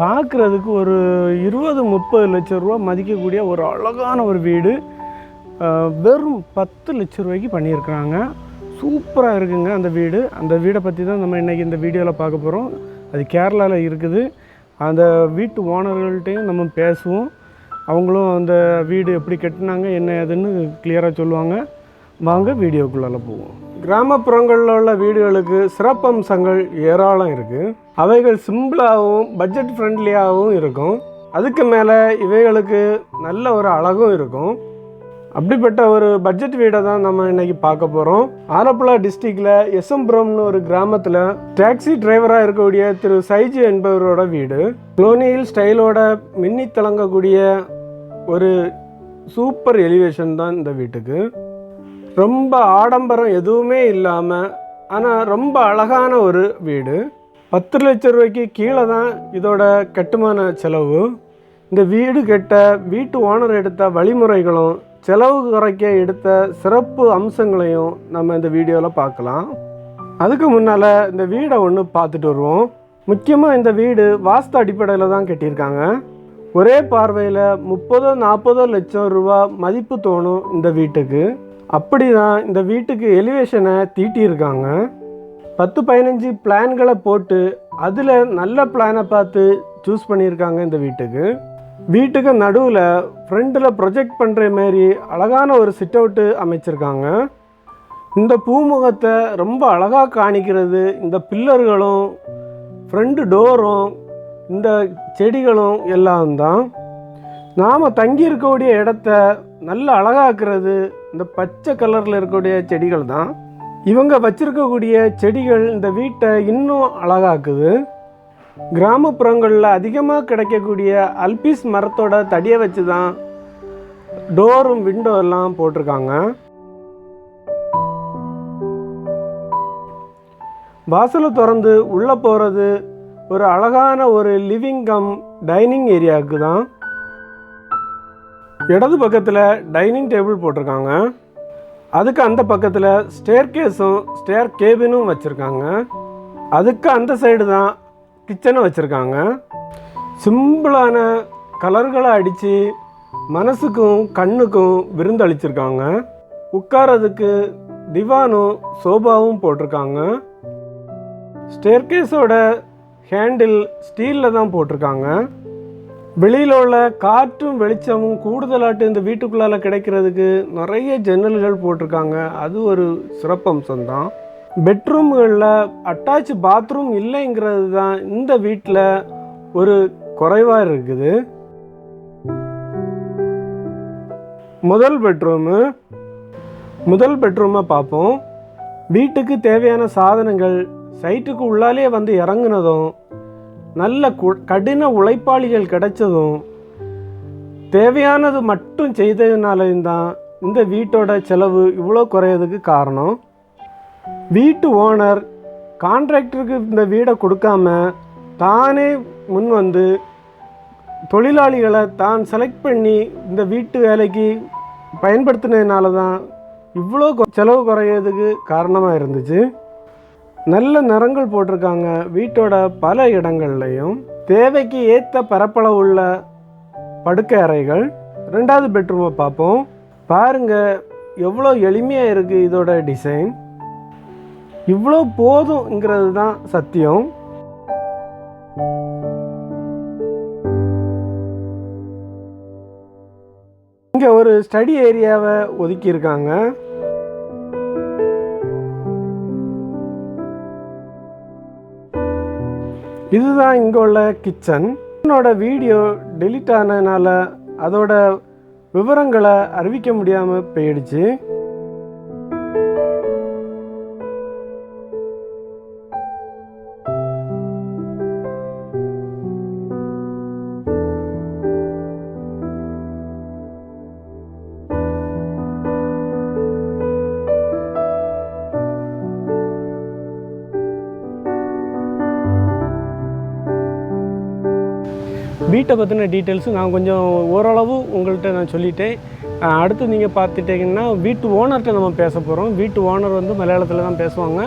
பார்க்குறதுக்கு ஒரு இருபது முப்பது லட்ச ரூபா மதிக்கக்கூடிய ஒரு அழகான ஒரு வீடு. வெறும் பத்து லட்ச ரூபாய்க்கு பண்ணியிருக்கிறாங்க. சூப்பராக இருக்குங்க அந்த வீடு. அந்த வீடை பற்றி தான் நம்ம இன்றைக்கி இந்த வீடியோவில் பார்க்க போகிறோம் அது கேரளாவில் இருக்குது. அந்த வீட்டு ஓனர்கள்ட்டையும் நம்ம பேசுவோம். அவங்களும் அந்த வீடு எப்படி கட்டினாங்க என்ன ஏதுன்னு கிளியராக சொல்லுவாங்க. வாங்க வீடியோக்குள்ளால போவோம். கிராமப்புறங்களில் உள்ள வீடுகளுக்கு சிறப்பம்சங்கள் ஏராளம் இருக்குது அவைகள் சிம்பிளாகவும் பட்ஜெட் ஃப்ரெண்ட்லியாகவும் இருக்கும். அதுக்கு மேலே இவைகளுக்கு நல்ல ஒரு அழகும் இருக்கும். அப்படிப்பட்ட ஒரு பட்ஜெட் வீடை தான் நம்ம இன்னைக்கு பார்க்க போகிறோம் ஆலப்புழா டிஸ்ட்ரிக்டில் எஸ்எம்புரம்னு ஒரு கிராமத்தில் டாக்ஸி டிரைவராக இருக்கக்கூடிய திரு சைஜி என்பவரோட வீடு. குளோனியல் ஸ்டைலோட மின்னி தளங்கக்கூடிய ஒரு சூப்பர் எலிவேஷன் தான் இந்த வீட்டுக்கு. ரொம்ப ஆடம்பரம் எதுவுமே இல்லாமல் ஆனால் ரொம்ப அழகான ஒரு வீடு. பத்து லட்ச ரூபாய்க்கு கீழே தான் இதோட கட்டுமான செலவு. இந்த வீடு கட்ட வீட்டு ஓனர் எடுத்த வழிமுறைகளும் செலவு குறைக்க எடுத்த சிறப்பு அம்சங்களையும் நம்ம இந்த வீடியோவில் பார்க்கலாம். அதுக்கு முன்னால் இந்த வீடை ஒன்று பார்த்துட்டு வருவோம். முக்கியமாக இந்த வீடு வாஸ்து அடிப்படையில் தான் கட்டியிருக்காங்க. ஒரே பார்வையில் முப்பதோ நாற்பதோ லட்சம் ரூபா மதிப்பு தோணும் இந்த வீட்டுக்கு. அப்படி தான் இந்த வீட்டுக்கு எலிவேஷனை தீட்டியிருக்காங்க. பத்து பதினஞ்சு பிளான்களை போட்டு அதில் நல்ல பிளானை பார்த்து சூஸ் பண்ணியிருக்காங்க இந்த வீட்டுக்கு. வீட்டுக்கு நடுவில் ஃப்ரண்ட்டில் ப்ரொஜெக்ட் பண்ணுற மாரி அழகான ஒரு சிட் அவுட்டு அமைச்சிருக்காங்க. இந்த பூமுகத்தை ரொம்ப அழகாக காணிக்கிறது இந்த பில்லர்களும் ஃப்ரண்ட் டோரும் இந்த செடிகளும் எல்லாம் தான். நாம் தங்கி இருக்கக்கூடிய இடத்த நல்ல அழகாக்குறது இந்த பச்சை கலரில் இருக்கக்கூடிய செடிகள் தான். இவங்க வச்சிருக்கக்கூடிய செடிகள் இந்த வீட்டை இன்னும் அழகாக்குது. கிராமப்புறங்களில் அதிகமாக கிடைக்கக்கூடிய அல்பிஸ் மரத்தோட தடியை வச்சு தான் டோரும் விண்டோ எல்லாம் போட்டிருக்காங்க. வாசலை திறந்து உள்ளே போகிறது ஒரு அழகான ஒரு லிவிங் கம் டைனிங் ஏரியாவுக்கு தான். இடது பக்கத்தில் டைனிங் டேபிள் போட்டிருக்காங்க. அதுக்கு அந்த பக்கத்தில் ஸ்டேர் கேஸும் ஸ்டேர் கேபினும் வச்சுருக்காங்க. அதுக்கு அந்த சைடு தான் கிச்சனை வச்சுருக்காங்க. சிம்பிளான கலர்களை அடித்து மனசுக்கும் கண்ணுக்கும் விருந்தளிச்சிருக்காங்க. உட்காரதுக்கு திவானும் சோபாவும் போட்டிருக்காங்க. ஸ்டேர்கேஸோட ஹேண்டில் ஸ்டீலில் தான் போட்டிருக்காங்க. வெளியில் உள்ள காற்றும் வெளிச்சமும் கூடுதலாட்டு இந்த வீட்டுக்குள்ளால கிடைக்கிறதுக்கு நிறைய ஜன்னல்கள் போட்டிருக்காங்க. அது ஒரு சிறப்பம்சம் தான் பெட்ரூம்களில் அட்டாச் பாத்ரூம் இல்லைங்கிறது தான் இந்த வீட்டில் ஒரு குறைவாக இருக்குது. முதல் பெட்ரூமு. முதல் பெட்ரூமை பார்ப்போம். வீட்டுக்கு தேவையான சாதனங்கள் சைட்டுக்கு உள்ளாலே வந்து இறங்குனதும் நல்ல கு- கடின உழைப்பாளிகள் கிடைச்சதும் தேவையானது மட்டும் செய்ததுனாலையும் தான் இந்த வீட்டோட செலவு இவ்வளோ குறையதுக்கு காரணம்? வீட்டு ஓனர் கான்ட்ராக்டருக்கு இந்த வீடை கொடுக்காம தானே முன் வந்து தொழிலாளிகளை தான் செலக்ட் பண்ணி இந்த வீட்டு வேலைக்கு பயன்படுத்தினதுனால தான் இவ்வளோ கொ- செலவு குறையிறதுக்கு காரணமாக இருந்துச்சு. நல்ல நிறங்கள் போட்டிருக்காங்க. வீட்டோட பல இடங்கள்லையும் தேவைக்கு ஏற்ற பரப்பளவு உள்ள படுக்கை அறைகள். ரெண்டாவது பெட்ரூமை பார்ப்போம். பாருங்க எவ்வளோ எளிமையாக இருக்குது இதோட டிசைன் இவ்வளோ போதுங்கிறது தான் சத்தியம். இங்கே ஒரு ஸ்டடி ஏரியாவை ஒதுக்கியிருக்காங்க. இதுதான் இங்கே உள்ள கிச்சன் என்னோட வீடியோ டெலீட் ஆனதுனால அதோட விவரங்களை அறிவிக்க முடியாமல் போயிடுச்சு. வீட்டை பற்றின டீட்டெயில்ஸு நான் கொஞ்சம் ஓரளவு உங்கள்கிட்ட நான் சொல்லிட்டேன் அஹ் அடுத்து நீங்கள் பார்த்துட்டிங்கன்னா வீட்டு ஓனர்கிட்ட நம்ம பேச போகிறோம் வீட்டு ஓனர் வந்து மலையாளத்தில் தான் பேசுவாங்க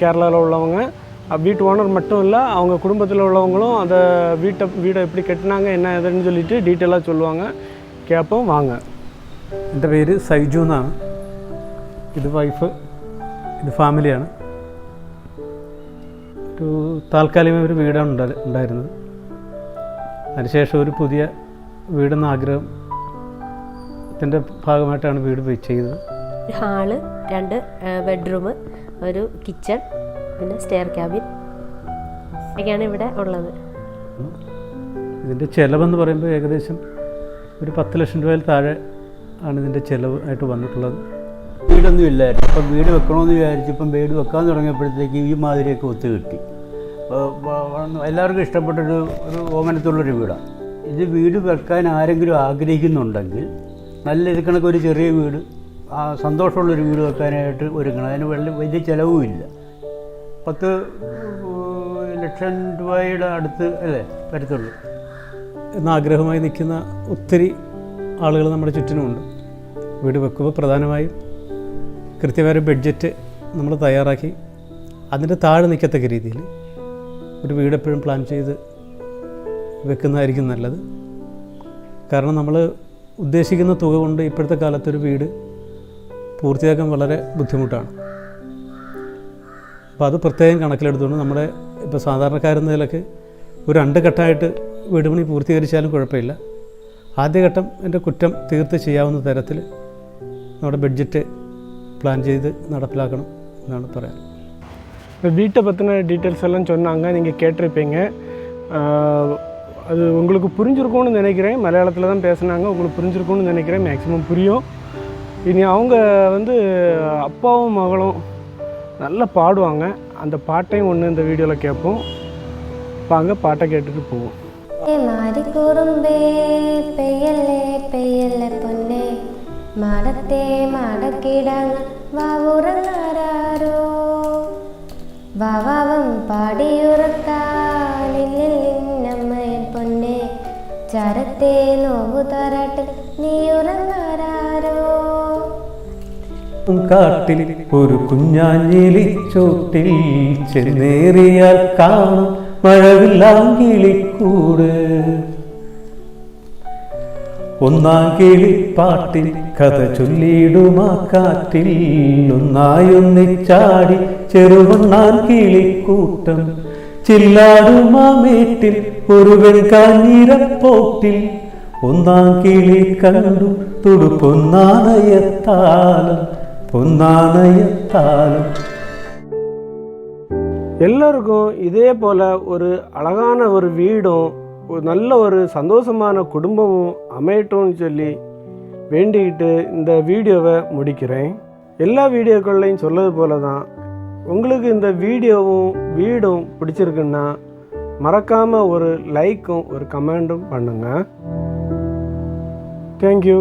கேரளாவில் உள்ளவங்க அஹ் வீட்டு ஓனர் மட்டும் இல்லை அவங்க குடும்பத்தில் உள்ளவங்களும் அந்த வீட்டை வீடை எப்படி கட்டினாங்க என்ன ஏதுன்னு சொல்லிட்டு டீட்டெயிலாக சொல்லுவாங்க கேட்போம் வாங்க എൻ്റെ പേര് സൈജു എന്നാണ് ഇത് വൈഫ് ഇത് ഫാമിലിയാണ് ഒരു താൽക്കാലികമായ ഒരു വീടാണ് ഉണ്ടാ- ഉണ്ടായിരുന്നത് അതിനുശേഷം ഒരു പുതിയ വീടെന്ന ആഗ്രഹം ത്തിന്റെ ഭാഗമായിട്ടാണ് വീട് ചെയ്തത്. ഹാൾ രണ്ട് ബെഡ്റൂം ഒരു കിച്ചൺ പിന്നെ സ്റ്റെയർ ക്യാബിൻ ഒക്കെയാണ് ഇവിടെ ഉള്ളത്. ഇതിന്റെ ചിലവെന്ന് പറയുമ്പോൾ ഏകദേശം ഒരു പത്ത് ലക്ഷം രൂപയിൽ താഴെ ആണ് ഇതിന്റെ ചിലവ് ആയിട്ട് വന്നിട്ടുള്ളത്. വീടൊന്നും ഇല്ലായിരുന്നു. അപ്പം വീട് വെക്കണമെന്ന് വിചാരിച്ചപ്പം വീട് വെക്കാൻ തുടങ്ങിയപ്പോഴത്തേക്ക് ഈ മാതിരിയൊക്കെ ഒത്തു കിട്ടി എല്ലാവർക്കും ഇഷ്ടപ്പെട്ടൊരു ഒരു ഓമനത്തുള്ളൊരു വീടാണ് ഇത് വീട് വെക്കാൻ ആരെങ്കിലും ആഗ്രഹിക്കുന്നുണ്ടെങ്കിൽ നല്ല ഇത് ഒരു ചെറിയ വീട് ആ സന്തോഷമുള്ളൊരു വീട് വെക്കാനായിട്ട് ഒരുങ്ങണം. അതിന് വലിയ വലിയ ചിലവുമില്ല പത്ത് ലക്ഷം രൂപയുടെ അടുത്ത് അല്ലേ വരത്തുള്ളൂ. എന്ന ആഗ്രഹമായി നിൽക്കുന്ന ഒത്തിരി ആളുകൾ നമ്മുടെ ചുറ്റിനുമുണ്ട്. വീട് വെക്കുമ്പോൾ പ്രധാനമായും കൃത്യമായ ബഡ്ജറ്റ് നമ്മൾ തയ്യാറാക്കി അതിന്റെ താഴെ നിൽക്കത്തക്ക രീതിയിൽ ഒരു വീട് എപ്പോഴും പ്ലാൻ ചെയ്ത് വെക്കുന്നതായിരിക്കും നല്ലത്. കാരണം നമ്മൾ ഉദ്ദേശിക്കുന്ന തുക കൊണ്ട് ഇപ്പോഴത്തെ കാലത്തൊരു വീട് പൂർത്തിയാക്കാൻ വളരെ ബുദ്ധിമുട്ടാണ്. അപ്പോൾ അത് പ്രത്യേകം കണക്കിലെടുത്തുകൊണ്ട് നമ്മുടെ ഇപ്പോൾ സാധാരണക്കാരെന്ന നിലയ്ക്ക് ഒരു രണ്ട് ഘട്ടമായിട്ട് വീട് പണി പൂർത്തീകരിച്ചാലും കുഴപ്പമില്ല. ആദ്യഘട്ടം എന്റെ കുറ്റം തീർത്ത് ചെയ്യാവുന്ന തരത്തിൽ നമ്മുടെ ബഡ്ജറ്റ് പ്ലാൻ ചെയ്ത് നടപ്പിലാക്കണം എന്നാണ് പറയാൻ. இப்போ வீட்டை பற்றின டீட்டெயில்ஸ் எல்லாம் சொன்னாங்க. நீங்கள் கேட்டிருப்பீங்க. அது உங்களுக்கு புரிஞ்சிருக்கும்னு நினைக்கிறேன். மலையாளத்தில் தான் பேசுனாங்க. உங்களுக்கு புரிஞ்சிருக்கும்னு நினைக்கிறேன். மேக்ஸிமம் புரியும். இனி அவங்க வந்து அப்பாவும் மகளும் நல்லா பாடுவாங்க. அந்த பாட்டையும் ஒன்று இந்த வீடியோவில் கேட்போம். வாங்க பாட்டை கேட்டுட்டு போவோம். மாறி குறும்பே பெயலே பெயல பொன்னே. மடத்தே மடக்கிடாங்க വാവാവം പാടിയുറക്കാനില്ലമ്മയൻ പൊന്നെ. ചരത്തെ നോവു തരാട്ട് നീ ഉറങ്ങാരോ കാട്ടിൽ ഒരു കുഞ്ഞാഞ്ഞിലി ചോട്ടിൽ ചെന്നേറിയാൽ കാണും മഴവില്ലാങ്കിളിക്കൂട് ഒന്നാം കിളിപ്പാട്ടിൽ കഥ ചൊല്ലിയിടുമാ കാറ്റിൽ ഒന്നായൊന്നിച്ചാടി ചെറുവണ്ണാൻ കിളിക്കൂട്ടം ചില്ലാടുമാ മേട്ടിൽ ഒരു വെൺകാഞ്ഞിരപ്പോട്ടിൽ ഒന്നാം കിളി കണ്ടു തുടു പൊന്നാനയത്താലം പൊന്നാനയത്താലം எல்லோருக்கும் இதே போல் ஒரு அழகான ஒரு வீடும் ஒரு நல்ல ஒரு சந்தோஷமான குடும்பமும் அமையட்டும்னு சொல்லி வேண்டிக்கிட்டு இந்த வீடியோவை முடிக்கிறேன். எல்லா வீடியோக்கள்லையும் சொல்லது போல தான் உங்களுக்கு இந்த வீடியோவும் வீடும் பிடிச்சிருக்குன்னா மறக்காமல் ஒரு லைக்கும் ஒரு கமெண்ட்டும் பண்ணுங்கள் தேங்க்யூ